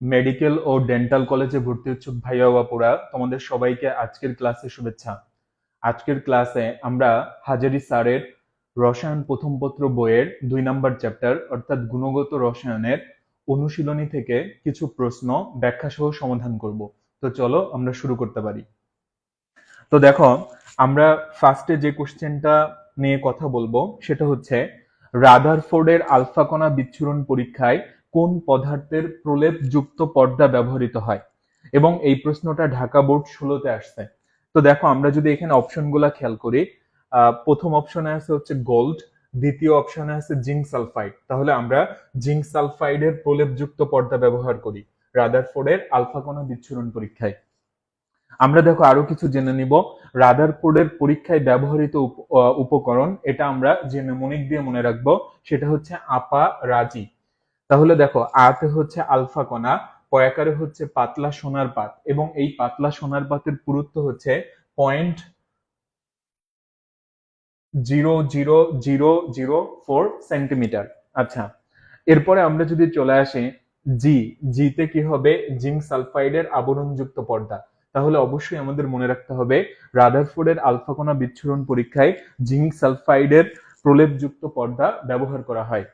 Medical ও dental কলেজে ভর্তি ইচ্ছুক ভাইয়া বাপুরা। তোমাদের সবাইকে আজকের ক্লাসে শুভেচ্ছা। আজকের ক্লাসে আমরা হাজারি স্যারের রসায়ন প্রথম পত্র বইয়ের দুই নাম্বার চ্যাপ্টার, অর্থাৎ গুণগত রসায়নের অনুশীলনী থেকে কিছু প্রশ্ন ব্যাখ্যা সহ সমাধান করব। তো চলো আমরা শুরু করতে পারি। তো দেখো, আমরা ফার্স্টে যে কোশ্চেনটা নিয়ে কথা বলব, সেটা হচ্ছে রাদারফোর্ডের আলফা কণা বিচ্ছুরণ পরীক্ষায় কোন পদার্থের প্রলেপযুক্ত পর্দা ব্যবহৃত হয়? এবং এই প্রশ্নটা ঢাকা বোর্ড ষোলোতে আসছে। তো দেখো, আমরা যদি এখানে অপশনগুলা খেয়াল করি প্রথম অপশনে আছে হচ্ছে গোল্ড দ্বিতীয় অপশনে আছে জিঙ্ক সালফাইড তাহলে আমরা জিঙ্ক সালফাইডের প্রলেপযুক্ত পর্দা ব্যবহার করি, রাদারফোর্ডের আলফা কণা বিচ্ছুরণ পরীক্ষায়। আমরা দেখো আরও কিছু জেনে নিব। রাদারফোর্ডের পরীক্ষায় ব্যবহৃত উপকরণ, এটা আমরা যে নেমোনিক দিয়ে মনে রাখব, সেটা হচ্ছে আপা রাজি। তাহলে দেখো, আতে হচ্ছে আলফা কণা, পয়াকারে হচ্ছে পাতলা সোনার পাত, এবং এই পাতলা সোনার পাতের পুরুত্ব হচ্ছে point zero zero zero zero four centimetre আচ্ছা এরপরে আমরা যদি চলে আসি জি জিতে কি হবে? জিঙ্ক সালফাইডের আবরণযুক্ত পর্দা। তাহলে অবশ্যই আমাদের মনে রাখতে হবে রাদারফোর্ডের আলফা কণা বিচ্ছুরণ পরীক্ষায় জিঙ্ক সালফাইডের প্রলেপযুক্ত পর্দা ব্যবহার করা হয়।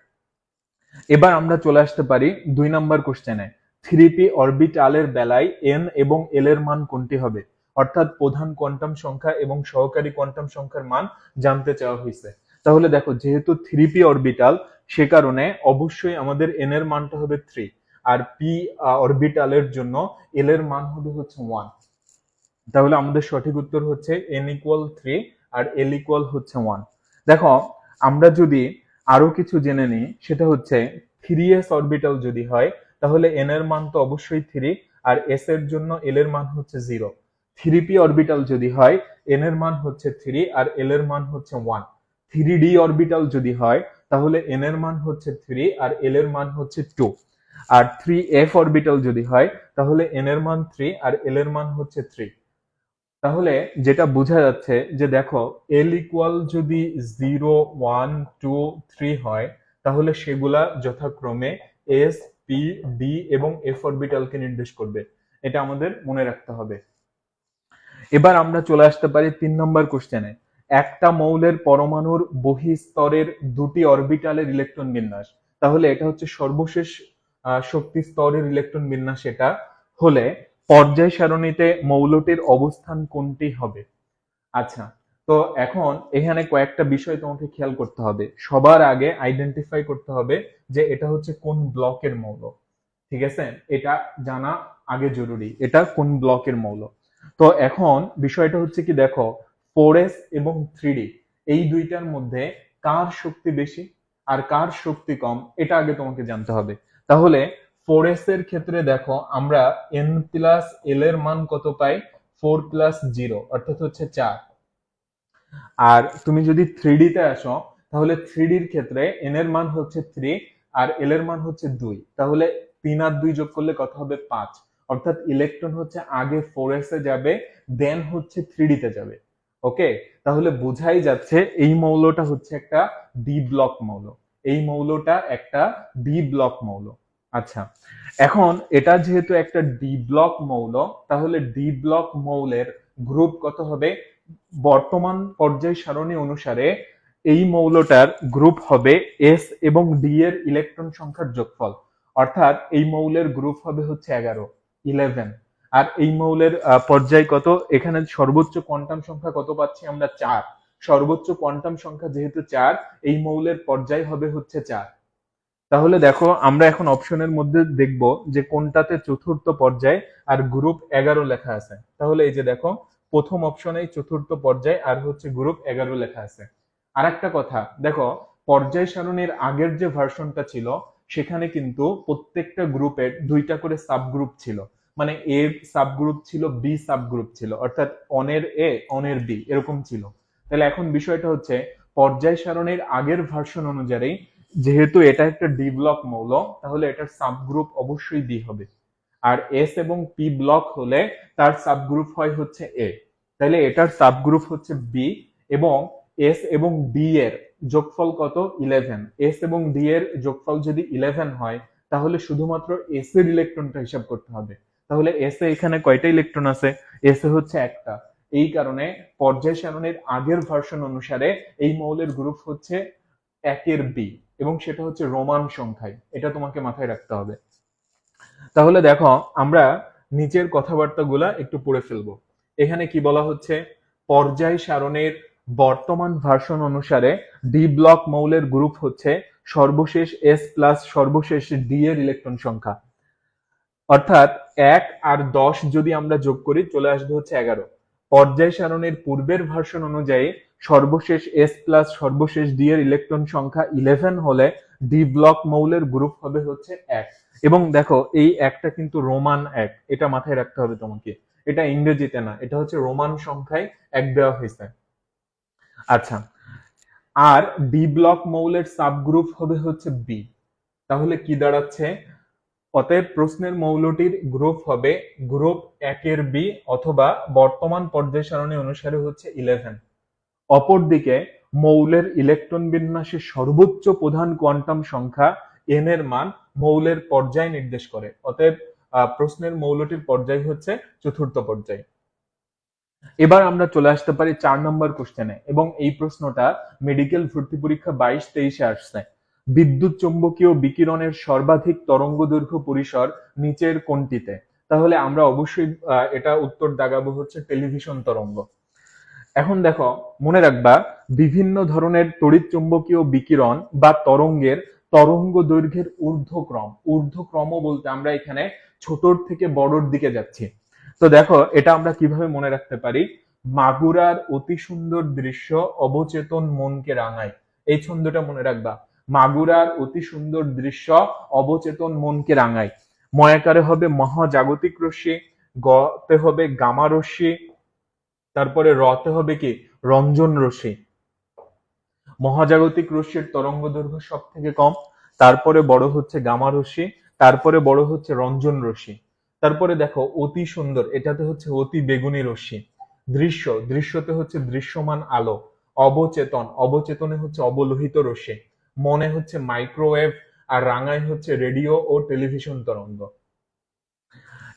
এবার আমরা চলে আসতে পারি দুই নাম্বার কোশ্চেনে থ্রি পি অরবিটালের বেলায় এন এবং এল এর মান কোনটি হবে? অর্থাৎ প্রধান কোয়ান্টাম সংখ্যা এবং সহকারী কোয়ান্টাম সংখ্যার মান জানতে চাওয়া হয়েছে। তাহলে দেখো, যেহেতু থ্রি পি অরবিটাল, সে কারণে অবশ্যই আমাদের এন এর মানটা হবে থ্রি আর পি অরবিটালের জন্য এল এর মান হবে হচ্ছে ওয়ান তাহলে আমাদের সঠিক উত্তর হচ্ছে এন ইকুয়াল থ্রি আর এল ইকুয়াল হচ্ছে ওয়ান দেখো, আমরা যদি আরও কিছু জেনে নিই, সেটা হচ্ছে থ্রি এস অরবিটাল যদি হয়, তাহলে এন এর মান তো অবশ্যই থ্রি আর এস এর জন্য এল এর মান হচ্ছে জিরো থ্রি পি অরবিটাল যদি হয় এন এর মান হচ্ছে থ্রি আর এল এর মান হচ্ছে ওয়ান থ্রি ডি অরবিটাল যদি হয়, তাহলে এন এর মান হচ্ছে থ্রি আর এল এর মান হচ্ছে টু আর থ্রি এফ অরবিটাল যদি হয়, তাহলে এন এর মান থ্রি আর এল এর মান হচ্ছে থ্রি তাহলে যেটা বোঝা যাচ্ছে যে দেখো এল ইকুয়াল যদি জিরো ওয়ান টু থ্রি হয়, তাহলে সেগুলা যথাক্রমে এস পি ডি এবং এফ অরবিটালকে নির্দেশ করবে। এটা আমাদের মনে রাখতে হবে। এবার আমরা চলে আসতে পারি তিন নম্বর কোশ্চেনে একটা মৌলের পরমাণুর বহিস্তরের দুটি অরবিটালের ইলেকট্রন বিন্যাস। তাহলে এটা হচ্ছে সর্বশেষ শক্তি স্তরের ইলেকট্রন বিন্যাস এটা। হলে পর্যায় সারণীতে মৌলটির অবস্থান কোনটি হবে? আচ্ছা তো এখন এখানে কয়েকটা বিষয় তোমাকে খেয়াল করতে হবে। সবার আগে আইডেন্টিফাই করতে হবে যে এটা হচ্ছে কোন ব্লকের মৌল। ঠিক আছে? এটা জানা আগে জরুরি, এটা কোন ব্লকের মৌল। তো এখন বিষয়টা হচ্ছে কি, দেখো ফোর এস এবং থ্রি এই দুইটার মধ্যে কার শক্তি বেশি আর কার শক্তি কম, এটা আগে তোমাকে জানতে হবে। তাহলে ফোর এস এর ক্ষেত্রে দেখো, আমরা এন প্লাস এল এর মান কত পাই? ফোর প্লাস জিরো অর্থাৎ হচ্ছে চার। আর তুমি যদি থ্রি তে আসো, তাহলে থ্রি ডির ক্ষেত্রে এন এর মান হচ্ছে থ্রি আর এল এর মান হচ্ছে দুই। তাহলে তিন আর দুই যোগ করলে কত হবে? পাঁচ। অর্থাৎ ইলেকট্রন হচ্ছে আগে ফোর এ যাবে দেন হচ্ছে থ্রি তে যাবে। ওকে তাহলে বোঝাই যাচ্ছে এই মৌলটা হচ্ছে একটা ডি ব্লক মৌল। এই মৌলটা একটা ডি ব্লক মৌল। আচ্ছা এখন এটা যেহেতু একটা ডি ব্লক মৌল, তাহলে ডি ব্লক মৌলের গ্রুপ কত হবে? বর্তমান পর্যায় সারণী অনুসারে এই মৌলটার গ্রুপ হবে এস এবং ডি এর ইলেকট্রন সংখ্যার যোগফল। অর্থাৎ এই মৌলের গ্রুপ হবে হচ্ছে এগারো ইলেভেন আর এই মৌলের পর্যায় কত? এখানে সর্বোচ্চ কোয়ান্টাম সংখ্যা কত পাচ্ছি আমরা? চার। সর্বোচ্চ কোয়ান্টাম সংখ্যা যেহেতু চার, এই মৌলের পর্যায় হবে হচ্ছে চার। তাহলে দেখো, আমরা এখন অপশনের মধ্যে দেখব যে কোনটাতে চতুর্থ পর্যায় আর গ্রুপ এগারো লেখা আছে। তাহলে এই যে দেখো, প্রথম অপশনে চতুর্থ পর্যায় আর হচ্ছে গ্রুপ এগারো লেখা আছে। আর একটা কথা, দেখো, পর্যায় সারণীর আগের যে ভার্সনটা ছিল, সেখানে কিন্তু প্রত্যেকটা গ্রুপের দুইটা করে সাবগ্রুপ ছিল। মানে এ সাবগ্রুপ ছিল, বি সাবগ্রুপ ছিল, অর্থাৎ অনের এ, অনের বি, এরকম ছিল। তাহলে এখন বিষয়টা হচ্ছে, পর্যায় সারণীর আগের ভার্সন অনুযায়ী যেহেতু এটা একটা ডি ব্লক মৌল তাহলে এটার সাবগ্রুপ অবশ্যই ডি হবে। আর এস এবং পি ব্লক হলে তার সাবগ্রুপ হয় হচ্ছে এ তাহলে এটার সাবগ্রুপ হচ্ছে বি এবং এস এবং ডি এর যোগফল কত? ইলেভেন এস এবং ডি এর যোগফল যদি ইলেভেন হয়, তাহলে শুধুমাত্র এস এর ইলেকট্রনটা হিসাব করতে হবে। তাহলে এস এ এখানে কয়টা ইলেকট্রন আছে? এস এ হচ্ছে একটা। এই কারণে পর্যায় সারণীর আগের ভার্সন অনুসারে এই মৌলের গ্রুপ হচ্ছে একের বি এবং সেটা হচ্ছে রোমান সংখ্যায়। এটা তোমাকে মাথায় রাখতে হবে। তাহলে দেখো, আমরা নিচের কথাবার্তাগুলা একটু পড়ে ফেলব। এখানে কি বলা হচ্ছে? পর্যায় সারণের বর্তমান ভার্সন অনুসারে ডি ব্লক মৌলের গ্রুপ হচ্ছে সর্বশেষ এস প্লাস সর্বশেষ ডি এর ইলেকট্রন সংখ্যা। অর্থাৎ এক আর দশ যদি আমরা যোগ করি, চলে আসবে হচ্ছে এগারো। পর্যায় সারণের পূর্বের ভার্সন অনুযায়ী সর্বশেষ এস প্লাস সর্বশেষ ডি এর ইলেকট্রন সংখ্যা ইলেভেন হলে ডি ব্লক মৌলের গ্রুপ হবে হচ্ছে এক। এবং দেখো, এই একটা কিন্তু রোমান এক। এটা মাথায় রাখতে হবে তোমাকে। এটা ইংরেজিতে না, এটা হচ্ছে রোমান সংখ্যায় এক দেওয়া হয়েছে। আচ্ছা আর ডি ব্লক মৌলের সাবগ্রুপ হবে হচ্ছে বি তাহলে কি দাঁড়াচ্ছে? অতএব প্রশ্নের মৌলটির গ্রুপ হবে গ্রুপ একের বি অথবা বর্তমান পর্যায় সারণী অনুসারে হচ্ছে ইলেভেন অপরদিকে মৌলের ইলেকট্রন বিন্যাসের সর্বোচ্চ প্রধান কোয়ান্টাম সংখ্যা এন এর মান মৌলের পর্যায় নির্দেশ করে। অতএব প্রশ্নের মৌলটির পর্যায় হচ্ছে চতুর্থ পর্যায়। এবার আমরা চলে আসতে পারি চার নম্বর কোশ্চেনে এবং এই প্রশ্নটা মেডিকেল ভর্তি পরীক্ষা বাইশ তেইশে আসছে। বিদ্যুৎ চৌম্বকীয় বিকিরণের সর্বাধিক তরঙ্গ দৈর্ঘ্য পরিসর নিচের কোনটিতে তাহলে আমরা অবশ্যই এটা উত্তর দাগাবো হচ্ছে টেলিভিশন তরঙ্গ। এখন দেখো, মনে রাখবা, বিভিন্ন ধরনের তড়িৎ চুম্বকীয় বিকিরণ বা তরঙ্গের তরঙ্গ দৈর্ঘ্যের ঊর্ধ্বক্রম। ঊর্ধ্বক্রম বলতে আমরা এখানে ছোটর থেকে বড়র দিকে যাচ্ছি। তো দেখো, এটা আমরা কীভাবে মনে রাখতে পারি? মাগুরার অতি সুন্দর দৃশ্য অবচেতন মনকে রাঙায়। এই ছন্দটা মনে রাখবা। মাগুরার অতি সুন্দর দৃশ্য অবচেতন মনকে রাঙায়। ময়াকারে হবে মহাজাগতিক রশ্মি, গতে হবে গামা রশ্মি, তারপরে রতে হবে কি? রঞ্জন রশ্মি। মহাজাগতিক রশ্মির তরঙ্গ দৈর্ঘ্য সব থেকে কম, তারপরে বড় হচ্ছে গামা রশ্মি, তারপরে বড় হচ্ছে রঞ্জন রশ্মি। তারপরে দেখো, অতি সুন্দর, এটাতে হচ্ছে অতি বেগুনি রশ্মি। দৃশ্য, দৃশ্যতে হচ্ছে দৃশ্যমান আলো, অবচেতন, অবচেতনে হচ্ছে অবলোহিত রশ্মি। মনে হচ্ছে মাইক্রোওয়েভ আর রাঙায় হচ্ছে রেডিও ও টেলিভিশন তরঙ্গ।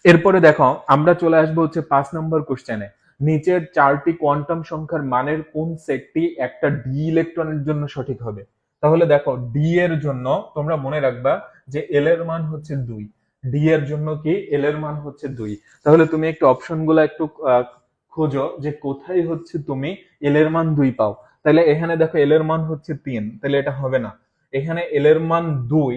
এরপরে দেখো, আমরা চলে আসব হচ্ছে পাঁচ নম্বর কোশ্চেনে নিচের চারটি কোয়ান্টাম সংখ্যার মানের কোন সেটটি একটা ডি ইলেকট্রনের জন্য সঠিক হবে? তাহলে দেখো ডি এর জন্য তোমরা মনে রাখবা যে এল এর মান হচ্ছে দুই। ডি এর জন্য কি এল এর মান হচ্ছে দুই। তাহলে তুমি একটু অপশনগুলা একটু খোঁজো যে কোথায় হচ্ছে তুমি এল এর মান দুই পাও। তাহলে এখানে দেখো এল এর মান হচ্ছে তিন তাহলে এটা হবে না। এখানে এল এর মান দুই,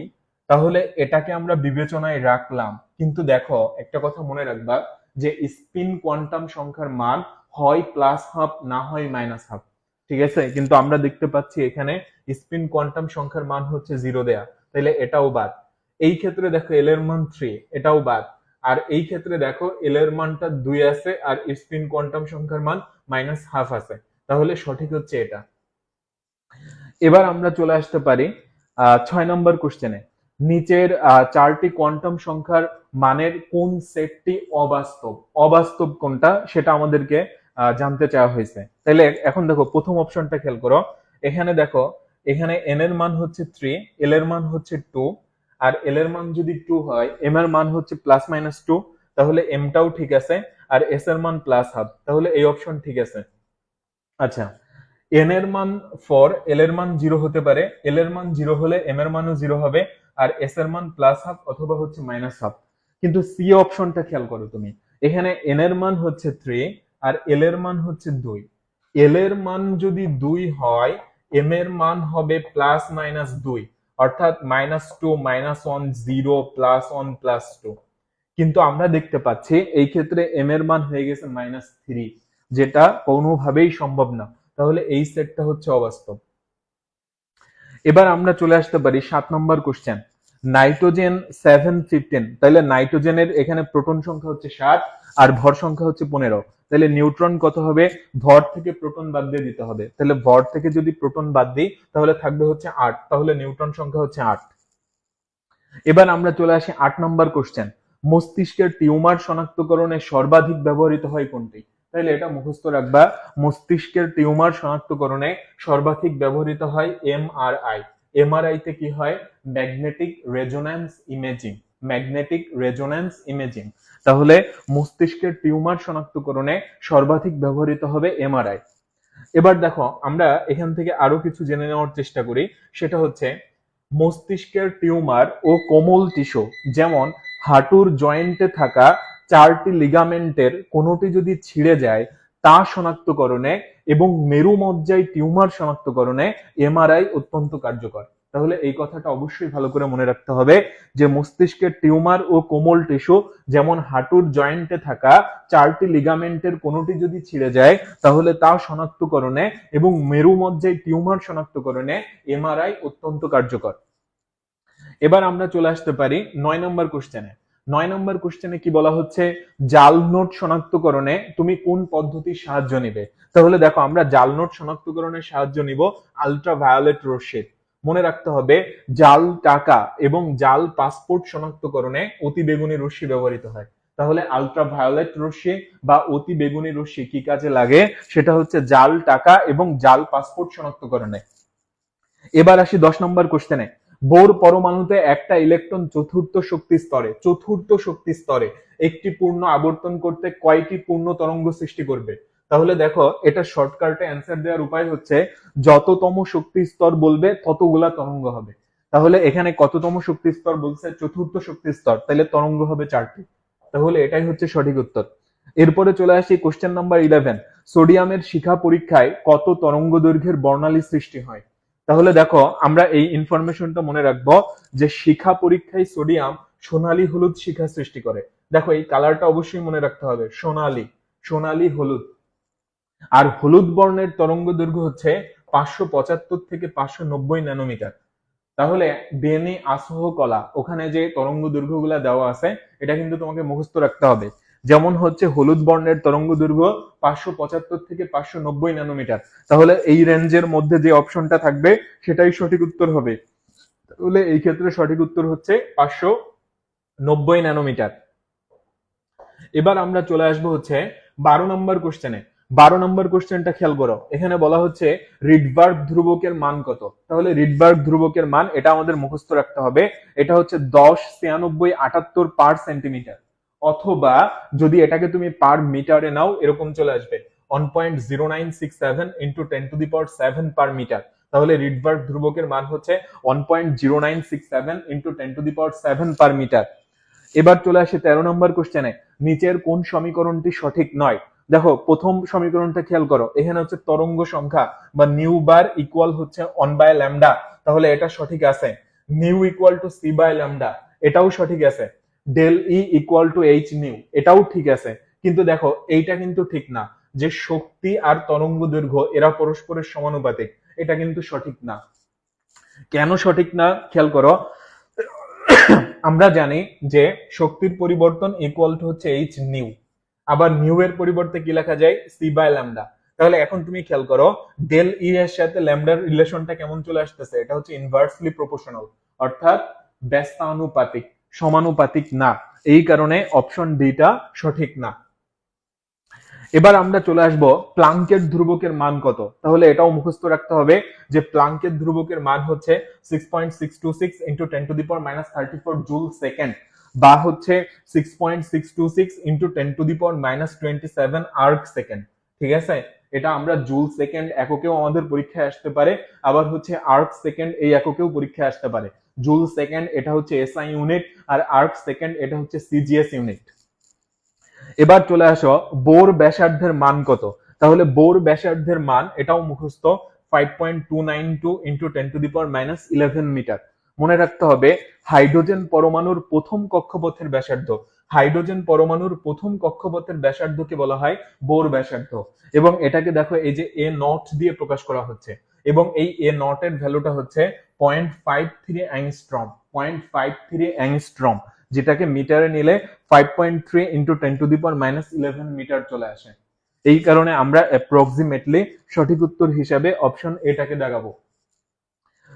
তাহলে এটাকে আমরা বিবেচনায় রাখলাম। কিন্তু দেখো, একটা কথা মনে রাখবা যে স্পিন কোয়ান্টাম সংখ্যার মান হয় প্লাস হাফ, না হয় মাইনাস হাফ। ঠিক আছে? কিন্তু আমরা দেখতে পাচ্ছি এখানে স্পিন কোয়ান্টাম সংখ্যার মান হচ্ছে জিরো দেয়া। তাহলে এটাও বাদ। এই ক্ষেত্রে দেখো এল এর মান থ্রি এটাও বাদ। আর এই ক্ষেত্রে দেখো এল এর মানটা দুই আছে আর স্পিন কোয়ান্টাম সংখ্যার মান মাইনাস হাফ আছে। তাহলে সঠিক হচ্ছে এটা। এবার আমরা চলে আসতে পারি ছয় নম্বর কোশ্চেনে নিচের চারটি কোয়ান্টাম সংখ্যার মানের কোন সেটটি অবাস্তব? অবাস্তব কোনটা? সেটা আমাদেরকে জানতে চাওয়া হয়েছে। তাহলে এখন দেখো, প্রথম অপশনটা খেয়াল করো। এখানে দেখো, এখানে এন এর মান হচ্ছে থ্রি এল এর মান হচ্ছে টু আর এল এর মান যদি টু হয় এম এর মান হচ্ছে প্লাস মাইনাস টু তাহলে এমটাও ঠিক আছে আর এস এর মান প্লাস হাফ তাহলে এই অপশন ঠিক আছে আচ্ছা এন এর মান ফোর এল এর মান জিরো হতে পারে এল এর মান জিরো হলে এম এর মানও জিরো হবে আর এস এর মান প্লাস হাফ অথবা হচ্ছে মাইনাস হাফ কিন্তু সি অপশনটা খেয়াল করো তুমি এখানে এন এর মান হচ্ছে থ্রি আর এল এর মান হচ্ছে দুই এল এর মান যদি দুই হয় এম এর মান হবে প্লাস মাইনাস দুই অর্থাৎ minus two minus one zero plus one plus two কিন্তু আমরা দেখতে পাচ্ছি এই ক্ষেত্রে এম এর মান হয়ে গেছে মাইনাস থ্রি যেটা কোনোভাবেই সম্ভব না। তাহলে এই সেটটা হচ্ছে অবাস্তব। এবার আমরা চলে আসতে পারি সাত number question nitrogen seven fifteen তাহলে নাইট্রোজেনের এখানে প্রোটন সংখ্যা হচ্ছে ষাট আর ভর সংখ্যা হচ্ছে পনেরো। তাহলে নিউট্রন কত হবে? ভর থেকে প্রোটন বাদ দিয়ে দিতে হবে। তাহলে ভর থেকে যদি প্রোটন বাদ দিই, তাহলে থাকবে হচ্ছে আট। তাহলে নিউট্রন সংখ্যা হচ্ছে আট। এবার আমরা চলে আসি আট নম্বর কোশ্চেন মস্তিষ্কের টিউমার শনাক্তকরণে সর্বাধিক ব্যবহৃত হয় কোনটি? তাহলে এটা মুখস্থ রাখবা। মস্তিষ্কের টিউমার শনাক্তকরণে সর্বাধিক ব্যবহৃত হয় এমআরআই। এমআরআই তে কি হয়? Magnetic resonance imaging. Magnetic resonance imaging. তাহলে মস্তিষ্কের টিউমার শনাক্তকরণে সর্বাধিক ব্যবহৃত হবে এমআরআই। এবার দেখো, আমরা এখান থেকে আরও কিছু জেনে নেওয়ার চেষ্টা করি। সেটা হচ্ছে, মস্তিষ্কের টিউমার ও কোমল টিস্যু, যেমন হাঁটুর জয়েন্টে থাকা চারটি লিগামেন্টের কোনোটি যদি ছিঁড়ে যায়, তা শনাক্তকরণে এবং মেরুমজ্জায় টিউমার শনাক্তকরণে এমআরআই অত্যন্ত কার্যকর। তাহলে এই কথাটা অবশ্যই ভালো করে মনে রাখতে হবে যে মস্তিষ্কের টিউমার ও কোমল টিস্যু যেমন হাঁটুর জয়েন্টে থাকা চারটি লিগামেন্টের কোনোটি যদি ছিঁড়ে যায়, তাহলে তা শনাক্তকরণে এবং মেরুমজ্জায় টিউমার শনাক্তকরণে এমআরআই অত্যন্ত কার্যকর। এবার আমরা চলে আসতে পারি নয় নম্বর কোশ্চেনে নয় নম্বর কোশ্চেনে কি বলা হচ্ছে? জাল নোট শনাক্তকরণে তুমি কোন পদ্ধতির সাহায্য নিবে? তাহলে দেখো আমরা জাল নোট শনাক্তকরণের সাহায্য নিব আলট্রা ভায়োলেট রশ্মির। মনে রাখতে হবে, জাল টাকা এবং জাল পাসপোর্ট শনাক্তকরণে অতি বেগুনি রশ্মি ব্যবহৃত হয়। তাহলে আলট্রা ভায়োলেট রশ্মি বা অতি বেগুনি রশ্মি কি কাজে লাগে? সেটা হচ্ছে জাল টাকা এবং জাল পাসপোর্ট শনাক্তকরণে। এবার আসি দশ নম্বর কোশ্চেনে বোর পরমাণুতে একটা ইলেকট্রন চতুর্থ শক্তি স্তরে, চতুর্থ শক্তি স্তরে একটি পূর্ণ আবর্তন করতে কয়টি পূর্ণ তরঙ্গ সৃষ্টি করবে? তাহলে দেখো, এটা শর্টকাটে অ্যান্সার দেওয়ার উপায় হচ্ছে, যততম শক্তি স্তর বলবে, ততগুলা তরঙ্গ হবে। তাহলে এখানে কততম শক্তি স্তর বলছে? চতুর্থ শক্তি স্তর। তাহলে তরঙ্গ হবে চারটি। তাহলে এটাই হচ্ছে সঠিক উত্তর। এরপরে চলে আসি কোশ্চেন নাম্বার ইলেভেন সোডিয়ামের শিখা পরীক্ষায় কত তরঙ্গ দৈর্ঘ্যের বর্ণালী সৃষ্টি হয়? তাহলে দেখো, আমরা এই ইনফরমেশনটা মনে রাখব যে শিখা পরীক্ষায় সোডিয়াম সোনালী হলুদ শিখা সৃষ্টি করে। দেখো, এই কালারটা অবশ্যই মনে রাখতে হবে। সোনালী। সোনালী হলুদ। আর হলুদ বর্ণের তরঙ্গ দৈর্ঘ্য হচ্ছে পাঁচশো পঁচাত্তর থেকে পাঁচশো নব্বই ন্যানোমিটার। তাহলে বেনি আসহ কলা, ওখানে যে তরঙ্গ দৈর্ঘ্যগুলা দেওয়া আছে, এটা কিন্তু তোমাকে মুখস্থ রাখতে হবে। যেমন হচ্ছে হলুদ বর্ণের তরঙ্গ দৈর্ঘ্য পাঁচশো পঁচাত্তর থেকে পাঁচশো নব্বই ন্যানোমিটার। তাহলে এই রেঞ্জের মধ্যে যে অপশনটা থাকবে, সেটাই সঠিক উত্তর হবে। তাহলে এই ক্ষেত্রে সঠিক উত্তর হচ্ছে পাঁচশো নব্বই ন্যানোমিটার। এবার আমরা চলে আসব হচ্ছে বারো নম্বর কোশ্চেনে বারো নম্বর কোশ্চেনটা খেয়াল করো। এখানে বলা হচ্ছে রিডবার্গ ধ্রুবকের মান কত? তাহলে রিডবার্গ ধ্রুবকের মান এটা আমাদের মুখস্থ রাখতে হবে। এটা হচ্ছে দশ ছিয়ানব্বই আটাত্তর পার সেন্টিমিটার। অথবা যদি এটাকে তুমি পার মিটারে নাও, এরকম চলে আসবে। One point zero nine six seven into ten to the power seven per metre তাহলে রিডবার্গ ধ্রুবকের মান হচ্ছে one point zero nine six seven into ten to the power seven per metre এবার চলে আসে তেরো নম্বর কোশ্চেনে। নিচের কোন সমীকরণটি সঠিক নয়? দেখো, প্রথম সমীকরণটা খেয়াল করো, এখানে হচ্ছে তরঙ্গ সংখ্যা বা নিউ বার ইকুয়াল হচ্ছে অন বাই ল্যামডা তাহলে এটা সঠিক আছে। Nu equal to C by lambda এটাও সঠিক আছে। Del E equal to H nu এটাও ঠিক আছে। কিন্তু দেখো, এইটা কিন্তু ঠিক না, যে শক্তি আর তরঙ্গ দৈর্ঘ্য, এরা পরস্পরের সমানুপাতিক, এটা কিন্তু সঠিক না। কেন সঠিক না, খেয়াল করো। আমরা জানি যে শক্তির পরিবর্তন ইকুয়াল টু হচ্ছে এইচ নিউ আবার নিউ এর পরিবর্তে কি লেখা যায়? সি বাই ল্যামডা তাহলে এখন তুমি খেয়াল করো ডেল ই এর সাথে ল্যামডার রিলেশনটা কেমন চলে আসতেছে? এটা হচ্ছে ইনভার্সলি প্রপোর্শনাল অর্থাৎ ব্যস্তানুপাতিক সমানুপাতিক না। এই কারণে অপশন ডিটা সঠিক না। এবার আমরা চলে আসব প্লাঙ্কের ধ্রুবকের মান কত? তাহলে এটাও মুখস্থ রাখতে হবে যে প্লাঙ্কের ধ্রুবকের মান হচ্ছে six point six two six into ten to the power minus thirty four joule second বা হচ্ছে six point six two six into ten to the power minus twenty seven erg second ঠিক আছে? এটা আমরা জুল সেকেন্ড এককেও আমাদের পরীক্ষায় আসতে পারে, আবার হচ্ছে আর্ক সেকেন্ড এই এককেও পরীক্ষায় আসতে পারে। জুল সেকেন্ড এটা হচ্ছে এসআই ইউনিট আর আর্ক সেকেন্ড এটা হচ্ছে সিজিএস ইউনিট এবার চলে আসো, বোর ব্যাসার্ধের মান কত? তাহলে বোর ব্যাসার্ধের মান এটাও মুখস্থ five point two nine two into ten to the power minus eleven metre মনে রাখতে হবে, হাইড্রোজেন পরমাণুর প্রথম কক্ষপথের ব্যাসার্ধ। হাইড্রোজেন পরমাণুর প্রথম কক্ষপথের ব্যাসার্ধকে বলা হয় বোর ব্যাসার্ধ। এবং এটাকে দেখো, এই যে এ নট দিয়ে প্রকাশ করা হচ্ছে। এবং এই এ নট এর ভ্যালুটা হচ্ছে point five three angstrom point five three angstrom যেটাকে মিটারে নিলে five point three into ten to the power minus eleven metre চলে আসে। এই কারণে আমরা অ্যাপ্রক্সিমেটলি সঠিক উত্তর হিসাবে অপশন এটাকে দেখাবো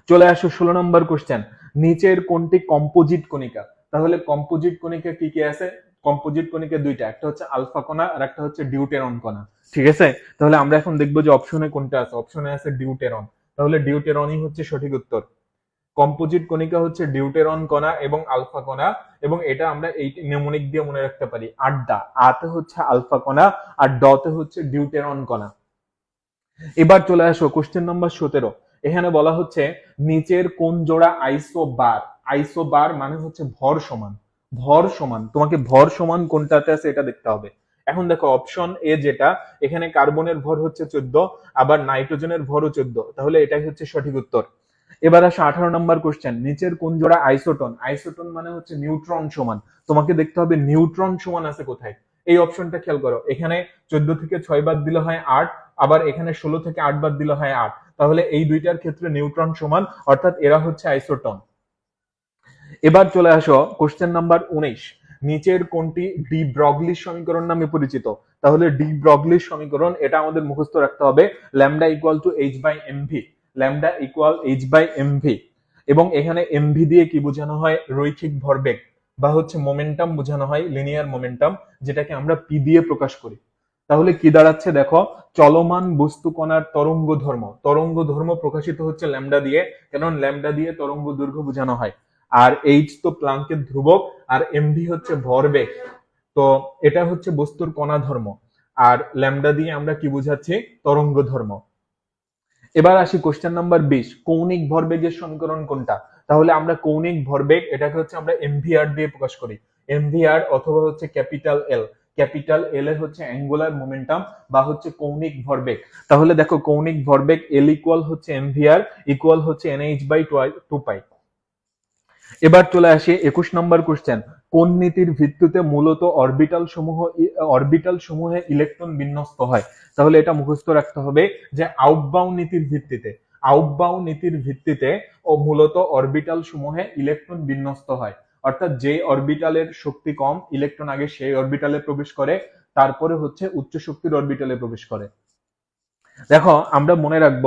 চলে আসো ষোলো নম্বর কোশ্চেন নিচের কোনটি কম্পোজিট কণিকা? তাহলে কম্পোজিট কণিকা কি কি আছে? কম্পোজিট কণিকা দুইটা, একটা হচ্ছে আলফা কণা আর একটা হচ্ছে ডিউটেরন কণা। ঠিক আছে? তাহলে আমরা এখন দেখব যে অপশনে কোনটা আছে। অপশনে আছে ডিউটেরন তাহলে ডিউটেরনই হচ্ছে সঠিক উত্তর। কম্পোজিট কণিকা হচ্ছে ডিউটেরন কণা এবং আলফা কণা এবং এটা আমরা এই নেমোনিক দিয়ে মনে রাখতে পারি। আড্ডা, আতে হচ্ছে আলফা কণা আর ডতে হচ্ছে ডিউটেরন কণা। এবার চলে আসো কোশ্চেন নাম্বার সতেরো। এখানে বলা হচ্ছে নিচের কোন জোড়া আইসো বার। আইসো বার মানে হচ্ছে ভর সমান। ভর সমান। তোমাকে ভর সমান কোনটাতে আছে এটা দেখতে হবে। এখন দেখো অপশন এ যেটা, এখানে কার্বনের ভর হচ্ছে চোদ্দ, আবার নাইট্রোজেনের ভরও চোদ্দ। তাহলে এটাই হচ্ছে সঠিক উত্তর। এবার আসো আঠারো নম্বর কোশ্চেন নিচের কোন জোড়া আইসোটন? আইসোটন মানে হচ্ছে নিউট্রন সমান। তোমাকে দেখতে হবে নিউট্রন সমান আছে কোথায়। এই অপশনটা খেয়াল করো। এখানে চোদ্দ থেকে ছয় বাদ দিলে হয় আট, আবার এখানে ষোলো থেকে আট বাদ দিলে হয় আট। তাহলে এই দুইটার ক্ষেত্রে নিউট্রন সমান, অর্থাৎ এরা হচ্ছে আইসোটন এবার চলে আসো কোশ্চেন নাম্বার উনিশ। নিচের কোনটি ডি ব্রগলি সমীকরণ নামে পরিচিত? তাহলে ডি ব্রগলি সমীকরণ, এটা আমাদের মুখস্থ রাখতে হবে lambda equal to H by MV lambda equal H by MV এবং এখানে এমভি দিয়ে কি বোঝানো হয়? রৈখিক ভরবেগ, বা হচ্ছে মোমেন্টাম বোঝানো হয় লিনিয়ার মোমেন্টাম যেটাকে আমরা পি দিয়ে প্রকাশ করি। তাহলে কি দাঁড়াচ্ছে দেখো? চলমান বস্তু কণার তরঙ্গ ধর্ম তরঙ্গ ধর্ম প্রকাশিত হচ্ছে ল্যামডা দিয়ে। কারণ ল্যামডা দিয়ে তরঙ্গ দৈর্ঘ্য বোঝানো হয়। আর এইচ তো প্লাঙ্কের ধ্রুবক, আর এমভি হচ্ছে ভরবেগ। তো এটা হচ্ছে বস্তুর কণা ধর্ম আর ল্যামডা দিয়ে আমরা কি বুঝাচ্ছি? তরঙ্গ ধর্ম এবার আসি কোশ্চেন নাম্বার বিশ। কৌণিক ভরবেগের সমীকরণ কোনটা? তাহলে আমরা কৌণিক ভরবেগ, এটাকে হচ্ছে আমরা এমভিআর দিয়ে প্রকাশ করি। এমভিআর অথবা হচ্ছে ক্যাপিটাল এল ক্যাপিটাল এল এর হচ্ছে অ্যাঙ্গুলার মোমেন্টাম বা হচ্ছে কৌণিক ভরবেগ। তাহলে দেখো কৌণিক ভরবেগ এল ইকুয়াল হচ্ছে এমভিআর ইকুয়াল হচ্ছে এনএইচ বাই টু পাই এবার চলে আসি একুশ নম্বর কোশ্চেন কোন নীতির ভিত্তিতে মূলত অরবিটাল সমূহ অরবিটাল সমূহে ইলেকট্রন বিন্যস্ত হয়? তাহলে এটা মুখস্থ রাখতে হবে যে আউটবাউ নীতির ভিত্তিতে আউটবাউ নীতির ভিত্তিতে ও মূলত অরবিটাল সমূহে ইলেকট্রন বিন্যস্ত হয়। অর্থাৎ যে অরবিটালের শক্তি কম, ইলেকট্রন আগে সেই অরবিটালে প্রবেশ করে, তারপরে হচ্ছে উচ্চ শক্তির অরবিটালে প্রবেশ করে। দেখো, আমরা মনে রাখব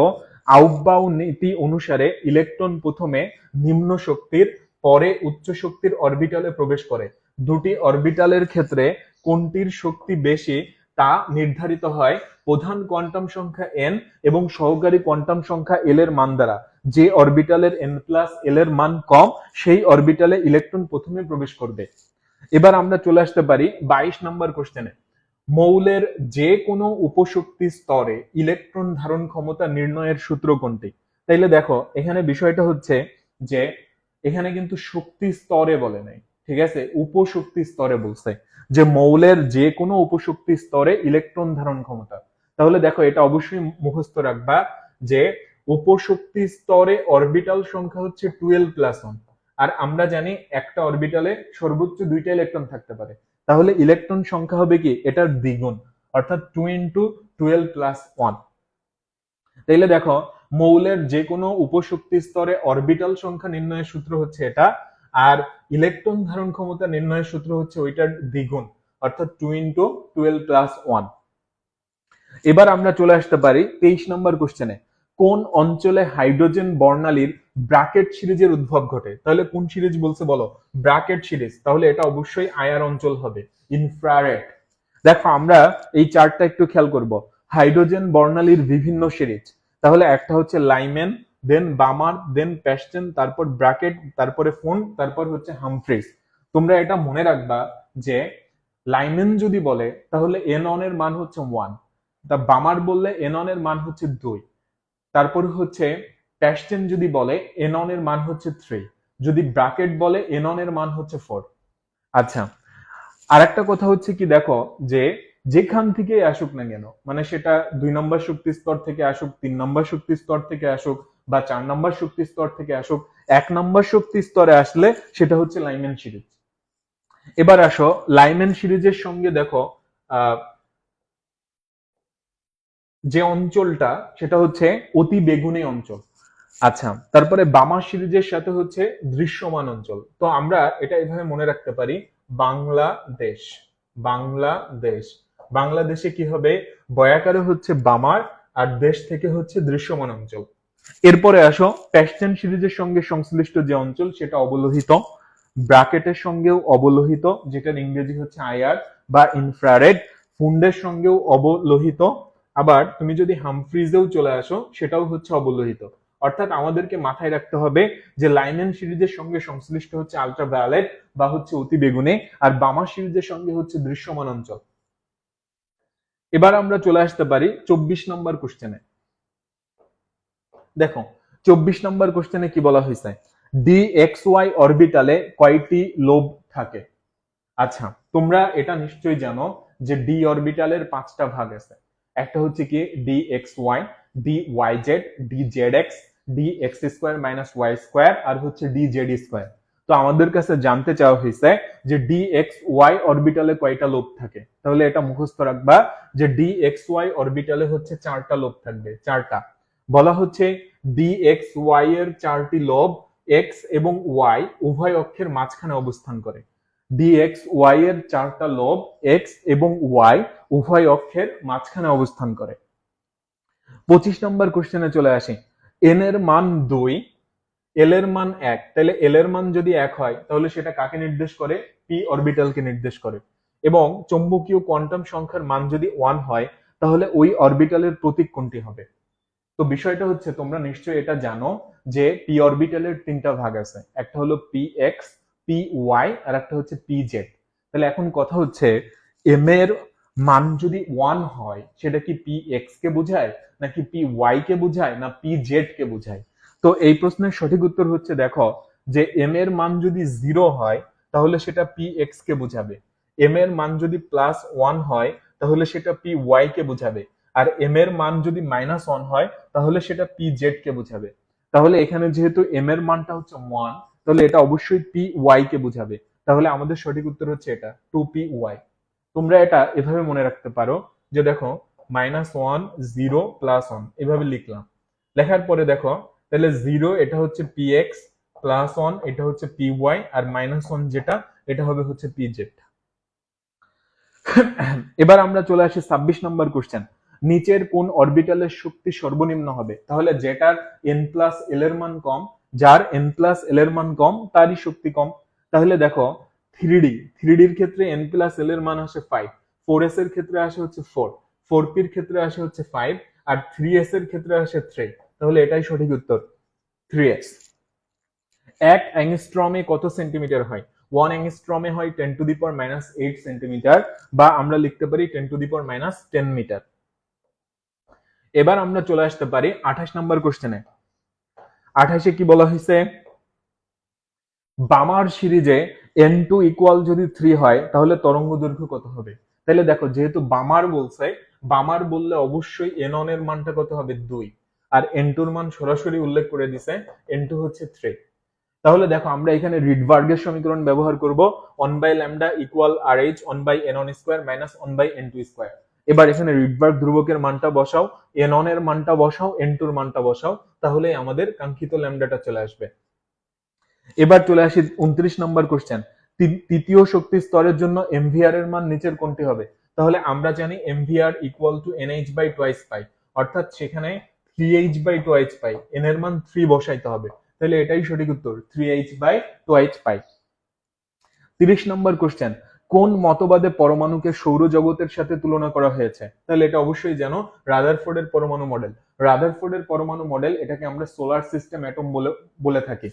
আউটবাউ নীতি অনুসারে ইলেকট্রন প্রথমে নিম্ন শক্তির, পরে উচ্চ শক্তির অরবিটালে প্রবেশ করে। দুটি অরবিটালের ক্ষেত্রে কোনটির শক্তি বেশি তা নির্ধারিত হয় প্রধান কোয়ান্টাম সংখ্যা এন এবং সহকারী কোয়ান্টাম সংখ্যা এল এর মান দ্বারা। যে অরবিটালের এন প্লাস এল এর মান কম, সেই অরবিটালে ইলেকট্রন প্রথমে প্রবেশ করবে। এবার আমরা চলে আসতে পারি বাইশ নম্বর কোশ্চেনে মৌলের যে কোনো উপশক্তি স্তরে ইলেকট্রন ধারণ ক্ষমতা নির্ণয়ের সূত্র কোনটি? তাইলে দেখো, এখানে বিষয়টা হচ্ছে যে এখানে কিন্তু শক্তি স্তরে বলে নাই, ঠিক আছে? উপশক্তি স্তরে বলছে যে মৌলের যে কোনো উপশক্তি স্তরে ইলেকট্রন ধারণ ক্ষমতা। তাহলে দেখো, এটা অবশ্যই মুখস্থ রাখবা যে উপশক্তি স্তরে অরবিটাল সংখ্যা হচ্ছে টুয়েলভ প্লাস ওয়ান আর আমরা জানি একটা অরবিটালে সর্বোচ্চ দুইটা ইলেকট্রন থাকতে পারে। তাহলে ইলেকট্রন সংখ্যা হবে কি? এটার দ্বিগুণ, অর্থাৎ two into twelve plus one তাইলে দেখো, মৌলের যে কোনো উপশক্তি স্তরে অরবিটাল সংখ্যা নির্ণয়ের সূত্র হচ্ছে এটা, আর ইলেকট্রন ধারণ ক্ষমতা নির্ণয়ের সূত্র হচ্ছে ওইটার দ্বিগুণ, অর্থাৎ two into twelve plus one এবার আমরা চলে আসতে পারি তেইশ নম্বর কোশ্চেনে কোন অঞ্চলে হাইড্রোজেন বর্ণালীর ব্রাকেট সিরিজের উদ্ভব ঘটে? তাহলে কোন সিরিজ বলছে বলো? Brackett series. তাহলে এটা অবশ্যই আয়ার অঞ্চল হবে। ইনফ্রারেড। দেখো, আমরা এই চার্টটা একটু খেয়াল করব। হাইড্রোজেন বর্ণালীর বিভিন্ন সিরিজ। তাহলে একটা হচ্ছে লাইমেন দেন বামার দেন প্যাস্টেন, তারপর ব্রাকেট তারপরে ফোন, তারপর হচ্ছে হামফ্রিজ। তোমরা এটা মনে রাখবা যে লাইমেন যদি বলে, তাহলে এন এর মান হচ্ছে ওয়ান। তা বামার বললে এন এর মান হচ্ছে দুই। তারপর হচ্ছে প্যাস্টেন যদি বলে এন অন এর মান হচ্ছে থ্রি যদি ব্রাকেট বলে এন অন এর মান হচ্ছে ফোর আচ্ছা আর একটা কথা হচ্ছে কি, দেখো, যে যেখান থেকে আসুক না কেন মানে সেটা দুই নম্বর শক্তি স্তর থেকে আসুক, তিন নম্বর শক্তি স্তর থেকে আসুক, বা চার নম্বর শক্তি স্তর থেকে আসুক, এক নম্বর শক্তি স্তরে আসলে সেটা হচ্ছে লাইমেন সিরিজ এবার আসো লাইমেন সিরিজের সঙ্গে দেখো যে অঞ্চলটা, সেটা হচ্ছে অতি বেগুনি অঞ্চল। আচ্ছা তারপরে বামা সিরিজের সাথে হচ্ছে দৃশ্যমান অঞ্চল। তো আমরা এটা এভাবে মনে রাখতে পারি, বাংলাদেশ বাংলাদেশ। বাংলাদেশে কি হবে? বয়াকারে হচ্ছে বামার, আর দেশ থেকে হচ্ছে দৃশ্যমান অঞ্চল। এরপরে আসো প্যাস্টেন সিরিজের সঙ্গে সংশ্লিষ্ট যে অঞ্চল, সেটা অবলোহিত। ব্রাকেটের সঙ্গেও অবলোহিত, যেটার ইংরেজি হচ্ছে আয়ার বা ইনফ্রারেড। ফুন্ডের সঙ্গেও অবলোহিত। আবার তুমি যদি হামফ্রিজেও চলে আসো, সেটাও হচ্ছে অবলোহিত। অর্থাৎ আমাদেরকে মাথায় রাখতে হবে যে লাইনেন সিরিজের সঙ্গে সংশ্লিষ্ট হচ্ছে আলট্রাভায়োলেট বা হচ্ছে অতি বেগুনে, আর বামা সিরিজের সঙ্গে হচ্ছে দৃশ্যমান অঞ্চল। এবার আমরা চলে আসতে পারি চব্বিশ নম্বর কোশ্চেনে দেখো, চব্বিশ নম্বর কোশ্চেনে কি বলা হয়েছে? ডি এক্স ওয়াই অরবিটালে কয়টি লোব থাকে? আচ্ছা তোমরা এটা নিশ্চয়ই জানো যে ডি অরবিটালের পাঁচটা ভাগ আছে। একটা হচ্ছে কি D X Y D Y Z D Z X D X square minus Y square আর হচ্ছে ডি জেড স্কোয়ার তো আমাদের কাছে জানতে চাওয়া হয়েছে যে ডি এক্স ওয়াই অরবিটালে কয়টা লোব থাকে? তাহলে এটা মুখস্থ রাখবা যে ডি এক্স ওয়াই অরবিটালে হচ্ছে চারটা লোব থাকবে, চারটা। বলা হচ্ছে ডি এক্স ওয়াই এর চারটি লোব এক্স এবং ওয়াই উভয় অক্ষের মাঝখানে অবস্থান করে। ডি এক্স ওয়াই এর চারটা লোব এক্স এবং ওয়াই উভয় অক্ষের মাঝখানে অবস্থান করে। পঁচিশ নম্বর কোশ্চেনে চলে আসি। এন এর মান দুই এল এর মান এক। তাহলে এল এর মান যদি এক হয়, তাহলে সেটা কাকে নির্দেশ করে? পি অরবিটালকে নির্দেশ করে। এবং চৌম্বকীয় কোয়ান্টাম সংখ্যার মান যদি ওয়ান হয়, তাহলে ওই অরবিটালের প্রতীক কোনটি হবে? তো বিষয়টা হচ্ছে, তোমরা নিশ্চয়ই এটা জানো যে পি অরবিটালের তিনটা ভাগ আছে। একটা হলো পি এক্স পি ওয়াই আর একটা হচ্ছে পি জেড তাহলে এখন কথা হচ্ছে এম এর মান যদি ওয়ান হয়, সেটা কি পি এক্স কে বোঝায়, নাকি পি ওয়াই কে বোঝায়, না পি জেড কে বোঝায়? তো এই প্রশ্নের সঠিক উত্তর হচ্ছে, দেখো, যে এম এর মান যদি জিরো হয়, তাহলে সেটা পি এক্স কে বোঝাবে। এম এর মান যদি প্লাস ওয়ান হয়, তাহলে সেটা পি ওয়াই কে বোঝাবে। আর এম এর মান যদি মাইনাস ওয়ান হয়, তাহলে সেটা পি জেড কে বোঝাবে। তাহলে এখানে যেহেতু এম এর মানটা হচ্ছে ওয়ান তাহলে এটা অবশ্যই পি ওয়াই কে বোঝাবে। তাহলে আমাদের সঠিক উত্তর হচ্ছে এটা টু পি ওয়াই। তোমরা এটা এভাবে মনে রাখতে পারো যে দেখো minus one zero plus one এভাবে লিখলাম। লেখার পরে দেখো, তাহলে জিরো এটা হচ্ছে পি এক্স প্লাস ওয়ান এটা হচ্ছে পি ওয়াই, আর মাইনাস ওয়ান যেটা, এটা হবে হচ্ছে পি জেড এবার আমরা চলে আসি ছাব্বিশ নম্বর কোশ্চেন নিচের কোন অরবিটালের শক্তি সর্বনিম্ন হবে? তাহলে যেটার এন প্লাস এল এর মান কম যার এন প্লাস এল এর মান কম, তারই শক্তি কম। তাহলে দেখো থ্রি ডি থ্রি ডির ক্ষেত্রে এন প্লাস এল এর মান আসে ফাইভ ফোর এস এর ক্ষেত্রে আসে হচ্ছে ফোর ফোর পির ক্ষেত্রে আসে হচ্ছে ফাইভ আর থ্রি এস এর ক্ষেত্রে আসে থ্রি তাহলে এটাই সঠিক উত্তর থ্রি এস এক অ্যাংস্ট্রমে কত সেন্টিমিটার হয়? ওয়ান অ্যাংস্ট্রমে হয় ten to the power minus eight centimetre বা আমরা লিখতে পারি ten to the power minus ten metre এবার আমরা চলে আসতে পারি আঠাশ নম্বর কোশ্চেনে আঠাশে কি বলা হয়েছে? বামার সিরিজে এন টু ইকুয়াল যদি থ্রি হয়, তাহলে তরঙ্গ দৈর্ঘ্য কত হবে? তাহলে দেখো, যেহেতু বামার বলছে, বামার বললে অবশ্যই এন অন এর মানটা কত হবে? দুই। আর এন টুর মান সরাসরি উল্লেখ করে দিছে এন টু হচ্ছে থ্রি তাহলে দেখো, আমরা এখানে রিডবার্গের সমীকরণ ব্যবহার করব। One by lambda equal R H one by N one square minus one by N two square এবার এখানে রিডবার্গ ধ্রুবকের মানটা বসাও এন অন এর মানটা বসাও এন টুর মানটা বসাও, তাহলে আমাদের কাঙ্ক্ষিত ল্যামডাটা চলে আসবে। এবার চলে আসি উনত্রিশ নম্বর কোশ্চেন তৃতীয় শক্তি স্তরের জন্য এমভিআর এর মান নিচের কোনটি হবে? তাহলে আমরা জানি MVR equal to NH by twice pi অর্থাৎ সেখানে three H by twice pi N এর মান থ্রি বসাইতে হবে। তাহলে এটাই সঠিক উত্তর three H by twice pi তিরিশ নম্বর কোশ্চেন কোন মতবাদে পরমাণুকে সৌরজগতের সাথে তুলনা করা হয়েছে? তাহলে এটা অবশ্যই জানো, রাদারফোর্ডের পরমাণু মডেল। রাদারফোর্ডের পরমাণু মডেল এটাকে আমরা সোলার সিস্টেম অ্যাটম বলে বলে থাকি।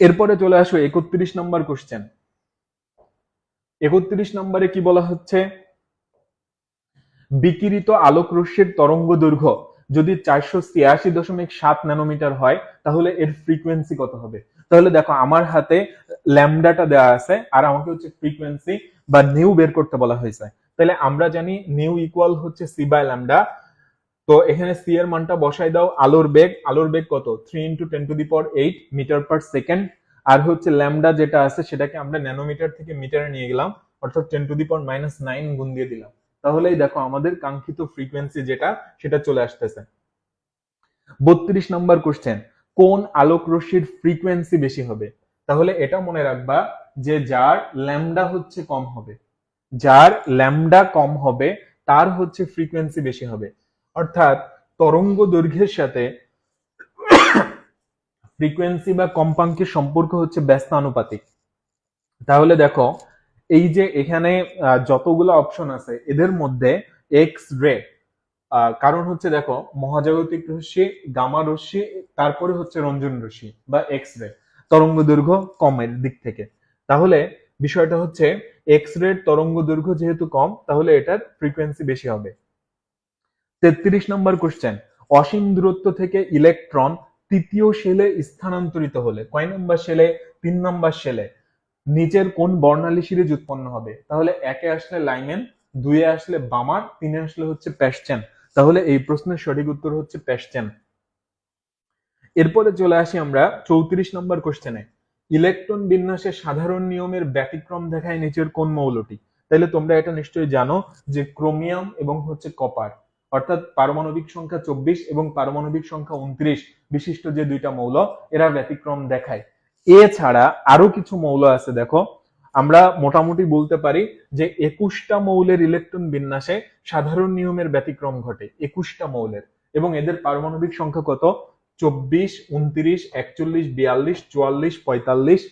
এরপরে চলে আসো একত্রিশ নম্বর কোশ্চেন একত্রিশ নম্বরে কি বলা হচ্ছে? বিকিরিত আলোক রশ্মির তরঙ্গ দৈর্ঘ্য যদি চারশো ছিয়াশি দশমিক সাত ন্যানোমিটার হয়, তাহলে এর ফ্রিকোয়েন্সি কত হবে? তাহলে দেখো আমার হাতে ল্যামডাটা দেওয়া আছে, আর আমাকে হচ্ছে ফ্রিকোয়েন্সি বা নিউ বের করতে বলা হয়েছে। তাহলে আমরা জানি নিউ ইকুয়াল হচ্ছে সি বাই ল্যামডা তো এখানে সি এর মানটা বসাই দাও, আলোর বেগ। আলোর বেগ কত? Three into ten to the power eight metre per second আর হচ্ছে ল্যামডা যেটা আছে, সেটাকে আমরা ন্যানোমিটার থেকে মিটারে নিয়ে গেলাম। অর্থাৎ ten to the power minus nine গুণ দিয়ে দিলাম। তাহলেই দেখো আমাদের কাঙ্ক্ষিত ফ্রিকোয়েন্সি যেটা, সেটা চলে আসতেছে। বত্রিশ নম্বর কোশ্চেন কোন আলোক রশ্মির ফ্রিকোয়েন্সি বেশি হবে? তাহলে এটা মনে রাখবা যে যার ল্যামডা হচ্ছে কম হবে। যার ল্যামডা কম হবে, তার হচ্ছে ফ্রিকোয়েন্সি বেশি হবে। অর্থাৎ তরঙ্গ দৈর্ঘ্যের সাথে ফ্রিকোয়েন্সি বা কম্পাঙ্কের সম্পর্ক হচ্ছে ব্যস্তানুপাতিক। তাহলে দেখো, এই যে এখানে যতগুলো অপশন আছে, এদের মধ্যে এক্স রে কারণ হচ্ছে দেখো, মহাজাগতিক রশ্মি, গামা রশ্মি, তারপরে হচ্ছে রঞ্জন রশ্মি বা এক্স রে তরঙ্গ দৈর্ঘ্য কমের দিক থেকে। তাহলে বিষয়টা হচ্ছে এক্স রে তরঙ্গ দৈর্ঘ্য যেহেতু কম, তাহলে এটার ফ্রিকোয়েন্সি বেশি হবে। তেত্রিশ নম্বর কোশ্চেন অসীম দূরত্ব থেকে ইলেকট্রন তৃতীয় শেলে স্থানান্তরিত হলে, কয় নম্বর শেলে তিন নম্বর শেলে নিচের কোন বর্ণালী সিরিজ উৎপন্ন হবে? তাহলে একে আসলে লাইমেন দুইয়ে আসলে বামার, তিনে আসলে হচ্ছে প্যাশ্চেন তাহলে এই প্রশ্নের সঠিক উত্তর হচ্ছে প্যাশ্চেন এরপরে চলে আসি আমরা চৌত্রিশ নম্বর কোশ্চেনে ইলেকট্রন বিন্যাসের সাধারণ নিয়মের ব্যতিক্রম দেখায় নিচের কোন মৌলটি? তাহলে তোমরা এটা নিশ্চয়ই জানো যে ক্রোমিয়াম এবং হচ্ছে কপার, অর্থাৎ পারমাণবিক সংখ্যা চব্বিশ এবং পারমাণবিক সংখ্যা উনত্রিশ বিশিষ্ট যে দুইটা মৌল, এরা ব্যতিক্রম দেখায়। এছাড়া আরও কিছু মৌল আছে, দেখো। আমরা মোটামুটি বলতে পারি যে একুশটা মৌলের ইলেকট্রন বিন্যাসে সাধারণ নিয়মের ব্যতিক্রম ঘটে, একুশটা মৌলের। এবং এদের পারমাণবিক সংখ্যা কত? চব্বিশ, উনত্রিশ, একচল্লিশ, বিয়াল্লিশ, চুয়াল্লিশ, পঁয়তাল্লিশ,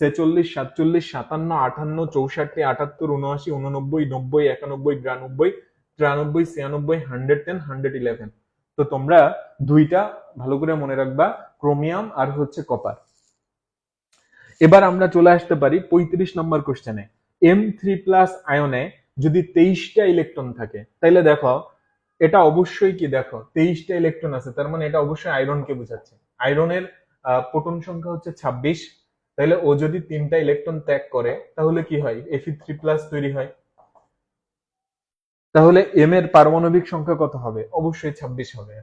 ছেচল্লিশ, সাতচল্লিশ, সাতান্ন, আটান্ন, চৌষট্টি, আটাত্তর উনআশি উননব্বই নব্বই, একানব্বই, বিরানব্বই, তিরানব্বই, ছিয়ানব্বই, হান্ড্রেড টেন, হান্ড্রেড ইলেভেন। তো তোমরা দুইটা ভালো করে মনে রাখবা, ক্রোমিয়াম আর হচ্ছে কপার। এবার আমরা চলে আসতে পারি পঁয়ত্রিশ নম্বর কোশ্চেনে এম থ্রি প্লাস আয়নে যদি তেইশটা ইলেকট্রন থাকে, তাইলে দেখো, এটা অবশ্যই কি দেখো, তেইশটা ইলেকট্রন আছে, তার মানে এটা অবশ্যই আয়রনকে বোঝাচ্ছে। আয়রনের প্রোটন সংখ্যা হচ্ছে ছাব্বিশ তাহলে ও যদি তিনটা ইলেকট্রন ত্যাগ করে, তাহলে কি হয়? এফি থ্রি প্লাস তৈরি হয়। তাহলে এম এর পারমাণবিক সংখ্যা কত হবে? অবশ্যই ছাব্বিশ হবে।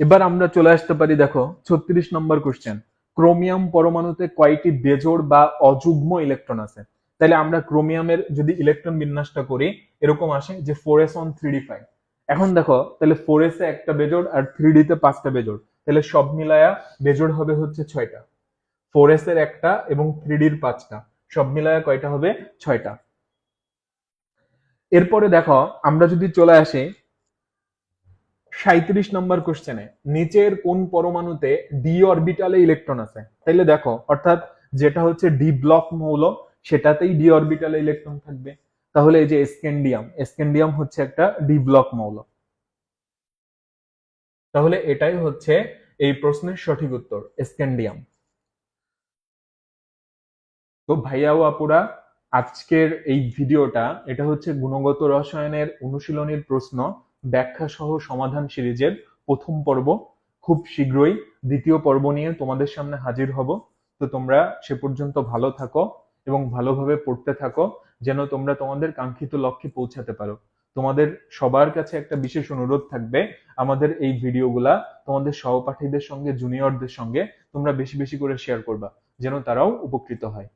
এবার আমরা চলে আসতে পারি, দেখো, ছত্রিশ নম্বর কোশ্চেন ক্রোমিয়াম পরমাণুতে কয়টি বেজোড় বা অযুগ্ম ইলেকট্রন আছে? তাহলে আমরা ক্রোমিয়ামের যদি ইলেকট্রন বিন্যাসটা করি, এরকম আসে যে four S one three D five এখন দেখো, তাহলে ফোর এ একটা বেজোড় আর থ্রি ডি তে পাঁচটা বেজোড়। তাহলে সব মিলায়া বেজোড় হবে হচ্ছে ছয়টা। ফোর এস এর একটা এবং থ্রি ডির পাঁচটা। সব মিলায়া কয়টা হবে? ছয়টা। এরপরে দেখো, আমরা যদি চলে আসি সাঁত্রিশ নম্বর কোশ্চেনে, নিচের কোন পরমাণুতে ডি অরবিটালে ইলেকট্রন আছে? তাইলে দেখো, অর্থাৎ যেটা হচ্ছে ডি ব্লক মৌল, সেটাতেই ডি অরবিটালে ইলেকট্রন থাকবে। তাহলে এই যে স্ক্যান্ডিয়াম স্ক্যান্ডিয়াম হচ্ছে একটা ডি ব্লক মৌল। তাহলে এটাই হচ্ছে এই প্রশ্নের সঠিক উত্তর স্ক্যান্ডিয়াম তো ভাইয়া ও আপুরা, আজকের এই ভিডিওটা, এটা হচ্ছে গুণগত রসায়নের অনুশীলনীর প্রশ্ন। ব্যাখ্যা সহ সমাধান সিরিজের প্রথম পর্ব। খুব শীঘ্রই দ্বিতীয় পর্ব নিয়ে তোমাদের সামনে হাজির হব। তো তোমরা সে পর্যন্ত ভালো থাকো এবং ভালোভাবে পড়তে থাকো, যেন তোমরা তোমাদের কাঙ্ক্ষিত লক্ষ্যে পৌঁছাতে পারো। তোমাদের সবার কাছে একটা বিশেষ অনুরোধ থাকবে, আমাদের এই ভিডিওগুলা তোমাদের সহপাঠীদের সঙ্গে জুনিয়রদের সঙ্গে তোমরা বেশি বেশি করে শেয়ার করবা, যেন তারাও উপকৃত হয়।